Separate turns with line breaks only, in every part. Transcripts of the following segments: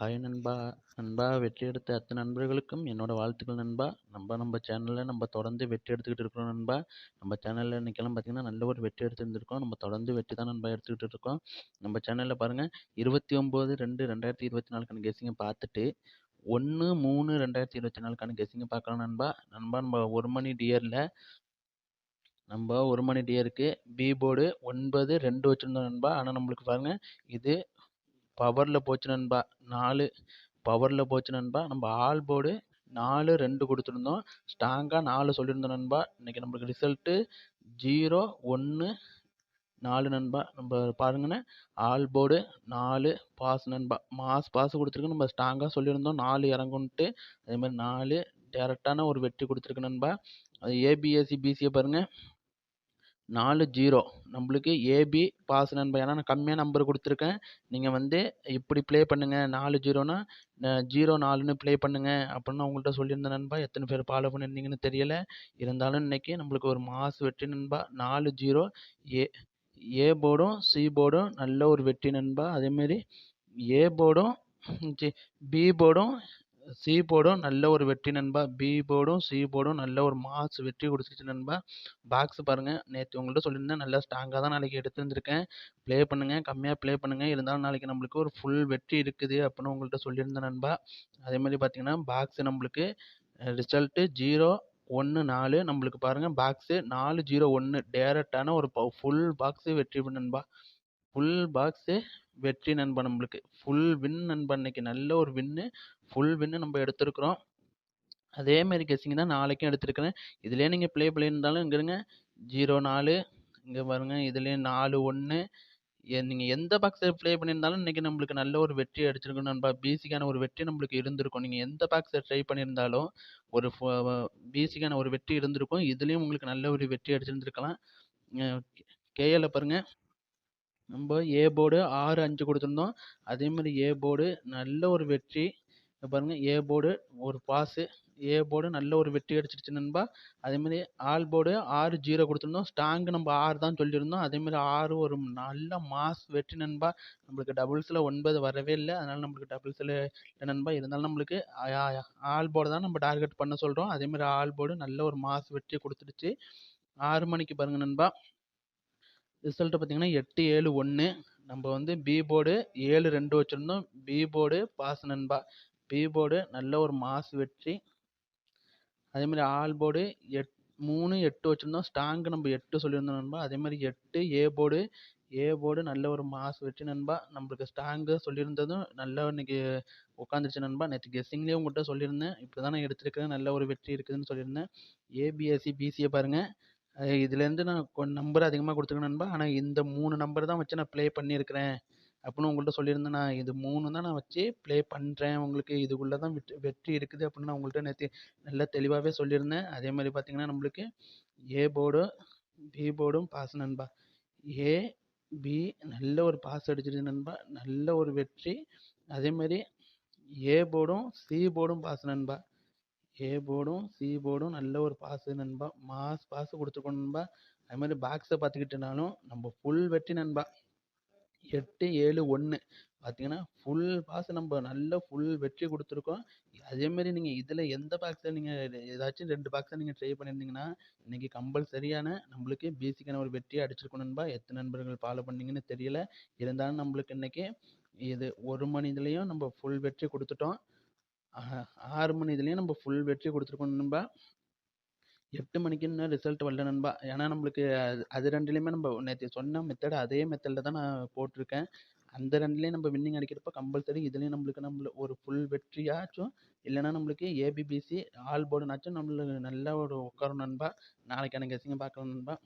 Hi நண்பா. நண்பா வெற்றி எடுத்த அத்தனை நண்பர்களுக்கும் என்னோட வாழ்த்துக்கள் நண்பா. நம்ம நம்ம சேனலில் நம்ம தொடர்ந்து வெற்றி எடுத்துக்கிட்டு இருக்கிறோம் நண்பா. நம்ம சேனலில் இன்றைக்கெல்லாம் பார்த்தீங்கன்னா நல்ல ஒரு வெற்றி எடுத்துருந்துருக்கோம். நம்ம தொடர்ந்து வெற்றி தான் நண்பா எடுத்துக்கிட்டு இருக்கோம். நம்ம சேனலில் பாருங்கள் இருபத்தி ஒம்பது ரெண்டு ரெண்டாயிரத்தி இருபத்தி நாலுக்கான கெஸிங்கை பார்த்துட்டு ஒன்று மூணு ரெண்டாயிரத்தி இருபத்தி நாலுக்கான கெஸிங்கை பார்க்கலாம் நண்பா. நண்பா நம்ம ஒரு மணி டியரில் நம்ம ஒரு மணி டியருக்கு பி போர்டு ஒன்பது ரெண்டு வச்சுருந்தோம் நண்பா. ஆனால் நம்மளுக்கு பாருங்கள் இது பவரில் போச்சு நண்பா. நாலு பவரில் போச்சு நண்பா. நம்ம ஆல் போர்டு நாலு ரெண்டு கொடுத்துருந்தோம். ஸ்ட்ராங்காக நாலு சொல்லியிருந்தோம் நண்பா. இன்றைக்கி நம்மளுக்கு ரிசல்ட்டு ஜீரோ ஒன்று நாலு நண்பா. நம்ம பாருங்கண்ணே. ஆல் போர்டு நாலு பாஸ் நண்பா. மாஸ் பாஸ் கொடுத்துருக்கு. நம்ம ஸ்ட்ராங்காக சொல்லியிருந்தோம். நாலு இறங்குன்ட்டு அதே மாதிரி நாலு டேரெக்டான ஒரு வெற்றி கொடுத்துருக்கு நண்பா. அது ஏபிஎஸ்சி பிசியை பாருங்கள் நாலு ஜீரோ. நம்மளுக்கு ஏபி பாஸ் நண்பா ஏன்னா நான் கம்மியாக நம்பர் கொடுத்துருக்கேன். நீங்கள் வந்து இப்படி ப்ளே பண்ணுங்கள் நாலு ஜீரோனா ஜீரோ நாலுன்னு ப்ளே பண்ணுங்கள் அப்படின்னு நான் உங்கள்கிட்ட சொல்லியிருந்தேன் நண்பா. எத்தனை பேர் ஃபாலோ பண்ணியிருந்தீங்கன்னு தெரியல. இருந்தாலும் இன்னைக்கு நம்மளுக்கு ஒரு மாஸ் வெற்றி நண்பா. நாலு ஜீரோ. ஏ ஏ போர்டும் சி போர்டும் நல்ல ஒரு வெற்றி நண்பா. அதேமாரி ஏ போர்டும் பி போர்டும் சி போர்டும் நல்ல ஒரு வெற்றி நண்பா. பி போர்டும் சி போர்டும் நல்ல ஒரு மாஸ் வெற்றி கொடுத்துச்சு நண்பா. பாக்ஸ் பாருங்கள் நேற்று உங்கள்கிட்ட சொல்லியிருந்தேன். நல்லா ஸ்ட்ராங்காக தான் நாளைக்கு எடுத்து வந்திருக்கேன் ப்ளே பண்ணுங்கள் கம்மியாக ப்ளே பண்ணுங்கள் இருந்தாலும் நாளைக்கு நம்மளுக்கு ஒரு ஃபுல் வெற்றி இருக்குது அப்படின்னு உங்கள்கிட்ட சொல்லியிருந்தேன் நண்பா. அதே மாதிரி பார்த்தீங்கன்னா பாக்ஸ் நம்மளுக்கு ரிசல்ட்டு ஜீரோ ஒன்று நாலு நம்மளுக்கு பாருங்கள் பாக்ஸு நாலு ஜீரோ ஒன்று டேரெக்டான ஒரு ஃபுல் பாக்ஸு வெற்றி நண்பா. ஃபுல் பாக்ஸு வெற்றி நண்பா நம்மளுக்கு. ஃபுல் வின் நண்பா இன்னைக்கு நல்ல ஒரு வின்னு ஃபுல் வின்னு நம்ம எடுத்திருக்கிறோம். அதே மாதிரி கெஸ்ஸிங் தான் நாளைக்கும் எடுத்திருக்கிறேன். இதுலேயே நீங்கள் ப்ளே பண்ணியிருந்தாலும் இங்கே இருங்க. ஜீரோ நாலு இங்கே பாருங்கள் இதுலேயே நாலு ஒன்று நீங்கள் எந்த பாக்ஸை ப்ளே பண்ணியிருந்தாலும் இன்றைக்கி நம்மளுக்கு நல்ல ஒரு வெற்றி அடிச்சிருக்கணும் நண்பா. பிசிக்கான ஒரு வெற்றி நம்மளுக்கு இருந்திருக்கும். நீங்கள் எந்த பாக்ஸை ட்ரை பண்ணியிருந்தாலும் ஒரு பிசிக்கான ஒரு வெற்றி இருந்திருக்கும். இதுலேயும் உங்களுக்கு நல்ல ஒரு வெற்றி அடிச்சிருந்துருக்கலாம். கேஎல்ல பாருங்கள் நம்ம ஏ போர்டு ஆறு அஞ்சு கொடுத்துருந்தோம். அதே மாதிரி ஏ போர்டு நல்ல ஒரு வெற்றி. பாருங்கள் ஏ போர்டு ஒரு பாஸு ஏ போர்டு நல்ல ஒரு வெற்றி அடிச்சிருச்சு நண்பா. அதே மாதிரி ஆல் போர்டு ஆறு ஜீரோ கொடுத்துருந்தோம். ஸ்ட்ராங்கு நம்ம ஆறு தான் சொல்லியிருந்தோம். அதே மாதிரி ஆறு ஒரு நல்ல மாஸ் வெற்றி நண்பா. நம்மளுக்கு டபுள்ஸில் ஒன்பது வரவே இல்லை. அதனால் நம்மளுக்கு டபுள்ஸில் இல்லை நண்பா. இருந்தாலும் நம்மளுக்கு ஆல் போர்டு தான் நம்ம டார்கெட் பண்ண சொல்கிறோம் அதே மாதிரி ஆல் போர்டு நல்ல ஒரு மாஸ் வெற்றி கொடுத்துருச்சு ஆறு மணிக்கு பாருங்கள் நண்பா. ரிசல்ட்டு பார்த்தீங்கன்னா எட்டு ஏழு ஒன்று நம்ம வந்து பி போர்டு ஏழு ரெண்டு வச்சுருந்தோம். பி போர்டு பாஸ் நண்பா. பி போர்டு நல்ல ஒரு மாஸ் வெற்றி. அதே மாதிரி ஆல் போர்டு எட் மூணு எட்டு வச்சுருந்தோம். ஸ்ட்ராங்கு நம்ம எட்டு சொல்லியிருந்தோம் நண்பா. அதேமாதிரி எட்டு ஏ போர்டு ஏ போர்டு நல்ல ஒரு மாஸ் வெற்றி நண்பா. நம்மளுக்கு ஸ்ட்ராங்கு சொல்லியிருந்ததும் நல்லா இன்னைக்கு உட்காந்துருச்சு நண்பா. நேற்று கெஸ்ஸிங்லேயே உங்கள்கிட்ட சொல்லியிருந்தேன். இப்போ தான் நான் எடுத்திருக்கிறேன் நல்ல ஒரு வெற்றி இருக்குதுன்னு சொல்லியிருந்தேன். ஏபிஎஸ்சி பிசியை பாருங்கள் இதுலேருந்து நான் கொஞ்சம் நம்பர் அதிகமாக கொடுத்துருக்கேன் நண்பா. ஆனால் இந்த மூணு நம்பர் தான் வச்சு நான் ப்ளே பண்ணியிருக்கிறேன். அப்புடின்னு உங்கள்கிட்ட சொல்லியிருந்தேண்ணா இது மூணு தான் நான் வச்சு ப்ளே பண்ணுறேன் உங்களுக்கு இதுக்குள்ளே தான் வெற்றி வெற்றி இருக்குது அப்படின்னு நான் உங்கள்கிட்ட நேற்று நல்லா தெளிவாகவே சொல்லியிருந்தேன். அதே மாதிரி பார்த்தீங்கன்னா நம்மளுக்கு ஏ போர்டும் பி போர்டும் பாஸ் நண்பா. ஏ பி நல்ல ஒரு பாஸ் அடிச்சிருச்சு நண்பா. நல்ல ஒரு வெற்றி. அதே மாதிரி ஏ போர்டும் சி போர்டும் பாஸ் நண்பா. ஏ போர்டும் சி போர்டும் நல்ல ஒரு பாஸு நண்பா. மாஸ் பாஸ் கொடுத்துருக்கோம் நண்பா. அது மாதிரி பாக்ஸை பார்த்துக்கிட்டனாலும் நம்ம ஃபுல் வெற்றி நண்பா. எட்டு ஏழு ஒன்று பார்த்தீங்கன்னா ஃபுல் பாஸ் நம்ம நல்ல ஃபுல் வெற்றி கொடுத்துருக்கோம். அதேமாரி நீங்கள் இதில் எந்த பாக்ஸை நீங்கள் ஏதாச்சும் ரெண்டு பாக்ஸை நீங்கள் ட்ரை பண்ணியிருந்தீங்கன்னா இன்றைக்கி கம்பல்சரியான நம்மளுக்கு பேசிக்கான ஒரு வெற்றியை அடிச்சிருக்கோம் நண்பா. எத்தனை நண்பர்கள் ஃபாலோ பண்ணீங்கன்னு தெரியல. இருந்தாலும் நம்மளுக்கு இன்றைக்கி இது ஒரு மணி இதுலேயும் நம்ம ஃபுல் வெற்றி கொடுத்துட்டோம். ஆறு மணி இதுலேயும் நம்ம ஃபுல் வெற்றி கொடுத்துருக்கோம் நண்பா. எட்டு மணிக்கு இன்னும் ரிசல்ட் வரல நண்பா. ஏன்னா நம்மளுக்கு அது ரெண்டுலேயுமே நம்ம நேற்று சொன்ன மெத்தட் அதே மெத்தடில் தான் நான் போட்டிருக்கேன். அந்த ரெண்டுலேயும் நம்ம வின்னிங் அடிக்கிறப்ப கம்பல்சரி இதுலேயும் நம்மளுக்கு நம்மள ஒரு ஃபுல் வெற்றியாச்சும் இல்லைன்னா நம்மளுக்கு ஏபிபிசி ஆல் போர்டுனாச்சும் நம்மளுக்கு நல்ல ஒரு உட்காரும் நண்பா. நாளைக்கு எனக்கு எசிங்க பார்க்கலாம் நண்பா.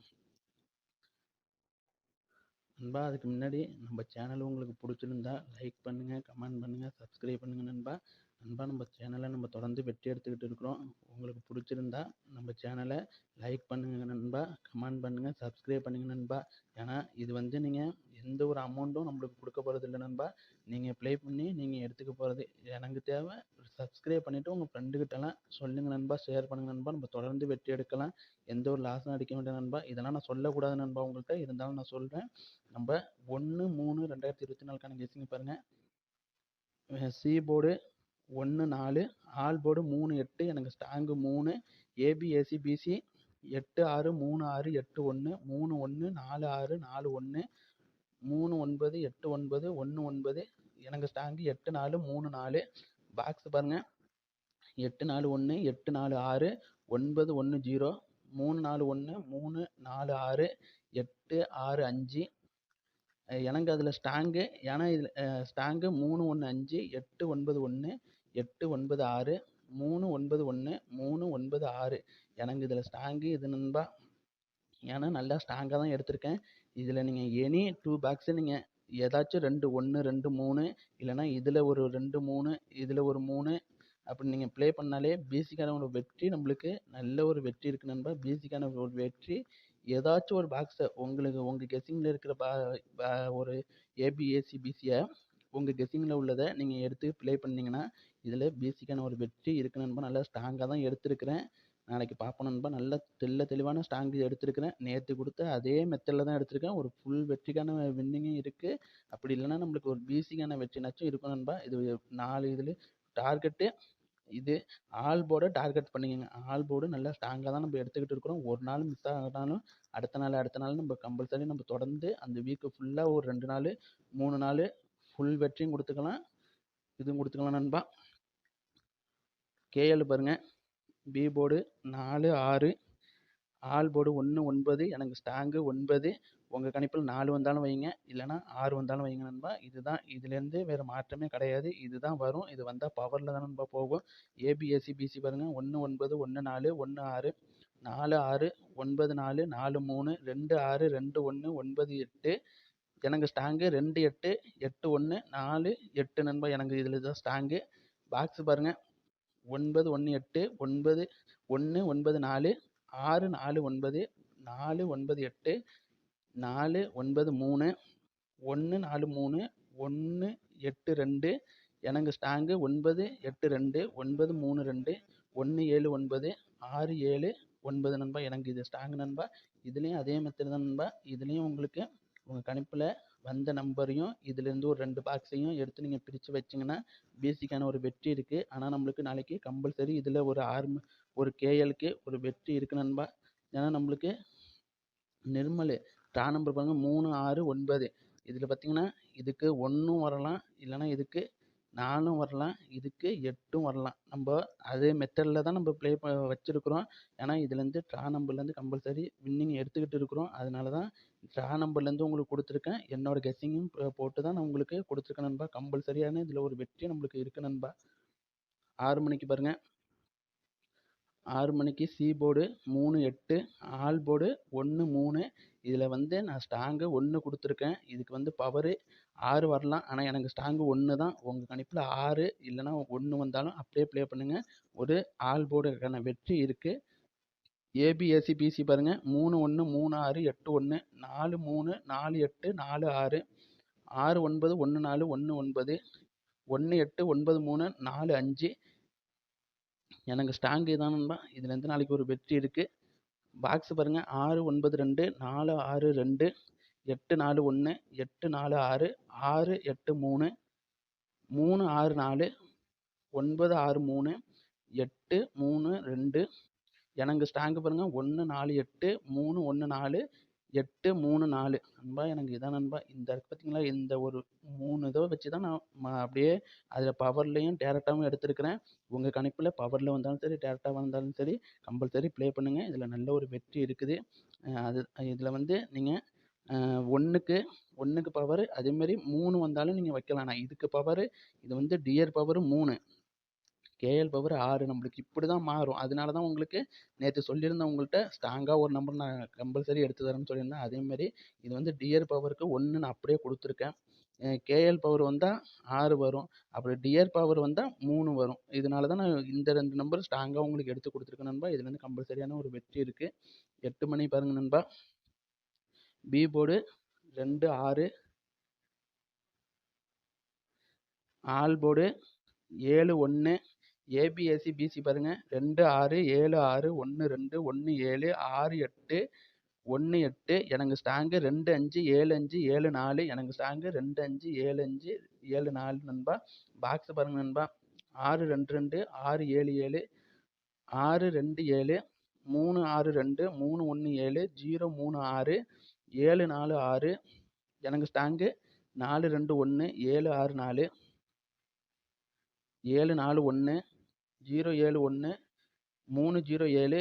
நண்பா அதுக்கு முன்னாடி நம்ம சேனல் உங்களுக்கு பிடிச்சிருந்தா லைக் பண்ணுங்கள் கமெண்ட் பண்ணுங்கள் சப்ஸ்கிரைப் பண்ணுங்கள் நண்பா. நண்பா நம்ம சேனலை நம்ம தொடர்ந்து வெற்றி எடுத்துக்கிட்டு இருக்கிறோம். உங்களுக்கு பிடிச்சிருந்தா நம்ம சேனலை லைக் பண்ணுங்கள் நண்பா கமெண்ட் பண்ணுங்கள் சப்ஸ்கிரைப் பண்ணுங்கள் நண்பா. ஏன்னா இது வந்து நீங்கள் எந்த ஒரு அமௌண்ட்டும் நம்மளுக்கு கொடுக்க போகிறது இல்லை நண்பா. நீங்கள் ப்ளே பண்ணி நீங்கள் எடுத்துக்க போகிறது எனக்கு தேவை சப்ஸ்கிரைப் பண்ணிவிட்டு உங்கள் ஃப்ரெண்டுக்கிட்டலாம் சொல்லுங்கள் நண்பா ஷேர் பண்ணுங்கள் நண்பா. நம்ம தொடர்ந்து வெற்றி எடுக்கலாம். எந்த ஒரு லாஸும் அடிக்க வேண்டாம் நண்பா. இதெல்லாம் நான் சொல்லக்கூடாது நண்பா உங்கள்கிட்ட இருந்தாலும் நான் சொல்கிறேன் நம்ம ஒன்று மூணு ரெண்டாயிரத்தி இருபத்தி நாலுக்கான கெஸிங் பாருங்கள் சி போர்டு ஒன்று நாலு ஆல் போர்டு மூணு எட்டு எனக்கு ஸ்டாங்கு மூணு ஏபி ஏசி பிசி எட்டு ஆறு மூணு ஆறு எட்டு ஒன்று மூணு ஒன்று நாலு ஆறு நாலு ஒன்று மூணு ஒன்பது எட்டு ஒன்பது ஒன்று ஒன்பது எனக்கு ஸ்டாங்கு எட்டு நாலு மூணு நாலு பாக்ஸ் பாருங்கள் எட்டு நாலு ஒன்று எட்டு நாலு ஆறு ஒன்பது ஒன்று ஜீரோ மூணு நாலு ஒன்று மூணு நாலு ஆறு எட்டு ஆறு அஞ்சு எனக்கு அதில் ஸ்டாங்கு ஏன்னா இதில் ஸ்டாங்கு மூணு ஒன்று அஞ்சு எட்டு ஒன்பது ஒன்று எட்டு ஒன்பது ஆறு மூணு ஒன்பது ஒன்று மூணு ஒன்பது ஆறு. எனக்கு இதில் ஸ்ட்ராங்கு இது நண்பா. ஏன்னா நல்லா ஸ்ட்ராங்காக தான் எடுத்திருக்கேன். இதில் நீங்கள் எனி டூ பாக்ஸு நீங்கள் ஏதாச்சும் ரெண்டு ஒன்று ரெண்டு மூணு இல்லைன்னா இதில் ஒரு ரெண்டு மூணு இதில் ஒரு மூணு அப்படி நீங்கள் ப்ளே பண்ணாலே பேசிக்கான ஒரு வெற்றி நம்மளுக்கு நல்ல ஒரு வெற்றி இருக்குது நண்பா. பேசிக்கான ஒரு வெற்றி. ஏதாச்சும் ஒரு பாக்ஸை உங்களுக்கு உங்கள் கெஸ்ஸிங்கில் இருக்கிற பா ஒரு ஏபிஏசி பிசியை உங்கள் கெஸ்ஸிங்கில் உள்ளதை நீங்கள் எடுத்து ப்ளே பண்ணிங்கன்னா இதில் பேசிக்கான ஒரு வெற்றி இருக்குது நண்பா. நல்லா ஸ்ட்ராங்காக தான் எடுத்திருக்கிறேன். நாளைக்கு பார்ப்போம் நண்பா. நல்ல தெல்ல தெளிவான ஸ்ட்ராங் எடுத்திருக்கிறேன். நேற்று கொடுத்த அதே மெத்தடில் தான் எடுத்திருக்கேன். ஒரு ஃபுல் வெற்றிக்கான வின்னிங்கும் இருக்குது அப்படி இல்லைன்னா நம்மளுக்கு ஒரு பேசிக்கான வெற்றினாச்சும் இருக்கும் நண்பா. இது நாலு இதில் டார்கெட்டு இது ஆல் போர்டை டார்கெட் பண்ணிக்கோங்க. ஆல் போர்டு நல்லா ஸ்ட்ராங்காக தான் நம்ம எடுத்துக்கிட்டு இருக்கிறோம். ஒரு நாள் மிஸ் ஆகினாலும் அடுத்த நாள் அடுத்த நாள் நம்ம கம்பல்சரி நம்ம தொடர்ந்து அந்த வீக்கு ஃபுல்லாக ஒரு ரெண்டு நாள் மூணு நாள் ஃபுல் வெற்றியும் கொடுத்துக்கலாம். இதுவும் கொடுத்துக்கலாம் நண்பா. கேஎல் பாருங்கள் பி போர்டு நாலு ஆறு. ஆல் போர்டு ஒன்று ஒன்பது. எனக்கு ஸ்டாங்கு ஒன்பது. உங்கள் கணிப்பில் நாலு வந்தாலும் வைங்க. இல்லைனா ஆறு வந்தாலும் வைங்க நண்பா. இதுதான் இதுலேருந்து வேறு மாற்றமே கிடையாது. இதுதான் வரும். இது வந்தால் பவரில் தான் நண்பா போகும். ஏபிஎஸ்சி பிசி பாருங்கள் ஒன்று ஒன்பது ஒன்று நாலு ஒன்று ஆறு. நாலு ஆறு ஒன்பது நாலு நாலு மூணு ரெண்டு ஆறு ரெண்டு ஒன்று ஒன்பது எட்டு. எனக்கு ஸ்டாங்கு ரெண்டு எட்டு எட்டு ஒன்று நாலு எட்டு நண்பா எனக்கு இதில் தான் ஸ்டாங்கு. பாக்ஸு பாருங்கள் ஒன்பது ஒன்று எட்டு ஒன்பது ஒன்று ஒன்பது நாலு ஆறு நாலு ஒன்பது நாலு ஒன்பது எட்டு நாலு ஒன்பது மூணு ஒன்று நாலு மூணு ஒன்று எட்டு ரெண்டு எனக்கு ஸ்டாங்கு ஒன்பது எட்டு ரெண்டு ஒன்பது மூணு ரெண்டு ஒன்று ஏழு ஒன்பது ஆறு ஏழு ஒன்பது நண்பா எனக்கு இது ஸ்டாங்கு நண்பா. இதுலேயும் அதே மெத்தட் தான் நண்பா. இதுலேயும் உங்களுக்கு உங்கள் கணிப்பில் வந்த நம்பரையும் இதுலேருந்து ஒரு ரெண்டு பாக்ஸையும் எடுத்து நீங்கள் பிரித்து வச்சிங்கன்னா பேசிக்கான ஒரு வெற்றி இருக்குது ஆனால் நம்மளுக்கு நாளைக்கு கம்பல்சரி இதில் ஒரு ஆறு ஒரு கேஎலுக்கு ஒரு வெற்றி இருக்குது நண்பா. ஏன்னா நம்மளுக்கு நிர்மல் ட்ரா நம்பர் பாருங்கள் மூணு ஆறு ஒன்பது. இதில் பார்த்தீங்கன்னா இதுக்கு ஒன்றும் வரலாம் இல்லைன்னா இதுக்கு நாலும் வரலாம் இதுக்கு எட்டும் வரலாம். நம்ம அதே மெத்தடில் தான் நம்ம ப்ளே ப வச்சுருக்குறோம். ஏன்னா இதுலேருந்து ட்ரா நம்பர்லேருந்து கம்பல்சரி வின்னிங் எடுத்துக்கிட்டு இருக்கிறோம். அதனால தான் ட்ரா நம்பர்லேருந்து உங்களுக்கு கொடுத்துருக்கேன். என்னோடய கெஸ்ஸிங்கும் போட்டு தான் நான் உங்களுக்கு கொடுத்துருக்கேன் நண்பா. கம்பல்சரியான இதில் ஒரு வெற்றி நம்மளுக்கு இருக்குது நண்பா. ஆறு மணிக்கு பாருங்கள் ஆறு மணிக்கு சி போர்டு மூணு எட்டு ஆல் போர்டு ஒன்று மூணு. இதில் வந்து நான் ஸ்ட்ராங்கு ஒன்று கொடுத்துருக்கேன். இதுக்கு வந்து பவரு ஆறு வரலாம். ஆனால் எனக்கு ஸ்ட்ராங்கு ஒன்று தான். உங்கள் கணிப்பில் ஆறு இல்லைன்னா ஒன்று வந்தாலும் அப்படியே ப்ளே பண்ணுங்கள் ஒரு ஆல் போர்டுக்கான வெற்றி இருக்குது ஏபிஎஸ்சி பிசி பாருங்கள் மூணு ஒன்று மூணு ஆறு எட்டு ஒன்று நாலு மூணு நாலு எட்டு நாலு ஆறு. ஆறு ஒன்பது ஒன்று நாலு ஒன்று ஒன்பது. ஒன்று எட்டு ஒன்பது மூணு நாலு அஞ்சு. எனக்கு ஸ்ட்ராங்கு தான் நண்பா. இதுலேருந்து நாளைக்கு ஒரு வெற்றி இருக்குது பாக்ஸு பாருங்கள் ஆறு ஒன்பது ரெண்டு நாலு ஆறு ரெண்டு எட்டு நாலு ஒன்று எட்டு நாலு ஆறு ஆறு எட்டு மூணு மூணு ஆறு நாலு ஒன்பது ஆறு மூணு எட்டு மூணு ரெண்டு. எனக்கு ஸ்ட்ராங்கு பாருங்கள் ஒன்று நாலு எட்டு மூணு ஒன்று நாலு எட்டு மூணு நாலு. நண்பா எனக்கு இதான் நண்பா. இந்த இருக்கு பார்த்தீங்களா இந்த ஒரு மூணு இதை வச்சு தான் நான் ம அப்படியே அதில் பவர்லேயும் டேரெக்டாகவும் எடுத்திருக்கிறேன். உங்கள் கணிப்பில் பவரில் வந்தாலும் சரி டேரெக்டாக வந்தாலும் சரி கம்பல்சரி ப்ளே பண்ணுங்கள் இதில் நல்ல ஒரு வெற்றி இருக்குது. அது இதில் வந்து நீங்கள் ஒன்றுக்கு ஒன்றுக்கு பவரு அதேமாரி மூணு வந்தாலும் நீங்கள் வைக்கலாம். நான் இதுக்கு பவரு இது வந்து டியர் பவரு மூணு. கேஎல் பவர் ஆறு நம்மளுக்கு இப்படி தான் மாறும். அதனால தான் உங்களுக்கு நேற்று சொல்லியிருந்தேன் உங்கள்கிட்ட ஸ்ட்ராங்காக ஒரு நம்பர் நான் கம்பல்சரி எடுத்து தரேன்னு சொல்லியிருந்தேன். அதேமாரி இது வந்து டியர் பவருக்கு ஒன்று நான் அப்படியே கொடுத்துருக்கேன். கேஎல் பவர் வந்தால் ஆறு வரும். அப்படி டியர் பவர் வந்தால் மூணு வரும். இதனால தான் நான் இந்த ரெண்டு நம்பர் ஸ்ட்ராங்காக உங்களுக்கு எடுத்து கொடுத்துருக்கேன் நண்பா. இதில் வந்து கம்பல்சரியான ஒரு வெற்றி இருக்குது எட்டு மணி பாருங்கள் நண்பா. பி போர்டு ரெண்டு ஆறு. ஆல் போர்டு ஏழு ஒன்று ஏபிஎஸ்சி பிசி பாருங்கள் ரெண்டு ஆறு ஏழு ஆறு ஒன்று ரெண்டு ஒன்று ஏழு ஆறு எட்டு ஒன்று எட்டு எனக்கு ஸ்ட்ராங்கு ரெண்டு அஞ்சு ஏழு அஞ்சு ஏழு நாலு எனக்கு ஸ்ட்ராங்கு ரெண்டு அஞ்சு ஏழு அஞ்சு ஏழு நாலு நண்பா. பாக்ஸ் பாருங்கள் நண்பா. ஆறு ரெண்டு ரெண்டு ஆறு ஏழு ஏழு ஆறு ரெண்டு ஏழு மூணு ஆறு ரெண்டு மூணு ஒன்று ஏழு ஜீரோ மூணு ஆறு ஏழு நாலு ஆறு எனக்கு ஸ்ட்ராங்கு நாலு ரெண்டு ஒன்று ஏழு ஆறு நாலு ஏழு நாலு ஒன்று ஜீரோ ஏழு ஒன்று மூணு ஜீரோ ஏழு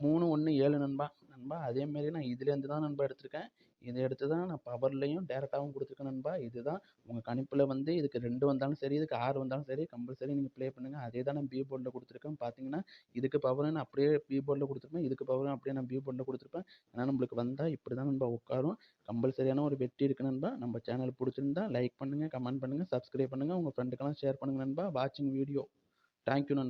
மூணு ஒன்று ஏழு நண்பா. நண்பா அதேமாரி நான் இதுலேருந்து தான் நண்பா எடுத்திருக்கேன். இதை எடுத்து தான் நான் பவர்லேயும் டேரெக்டாகவும் கொடுத்துருக்கேன் நண்பா. இதுதான் உங்கள் கணிப்பில் வந்து இதுக்கு ரெண்டு வந்தாலும் சரி இதுக்கு ஆறு வந்தாலும் சரி கம்பல்சரி நீங்கள் ப்ளே பண்ணுங்கள் அதே தான் நான் பி போர்டில் கொடுத்துருக்கேன். பார்த்தீங்கன்னா இதுக்கு பவர் நான் அப்படியே பி போர்டில் கொடுத்துருப்பேன். இதுக்கு பவரும் அப்படியே நான் பி போர்டில் கொடுத்துருப்பேன். ஆனால் நம்மளுக்கு வந்தால் இப்படி தான் நண்பா உட்காரும். கம்பல்சரியான ஒரு வெற்றி இருக்கு நண்பா. நம்ம சேனல் பிடிச்சிருந்தா லைக் பண்ணுங்கள் கமெண்ட் பண்ணுங்கள் சப்ஸ்கிரைப் பண்ணுங்கள் உங்கள் ஃப்ரெண்டுக்கெல்லாம் ஷேர் பண்ணுங்கள் நண்பா. வாட்சிங் வீடியோ தேங்க்யூ நண்பா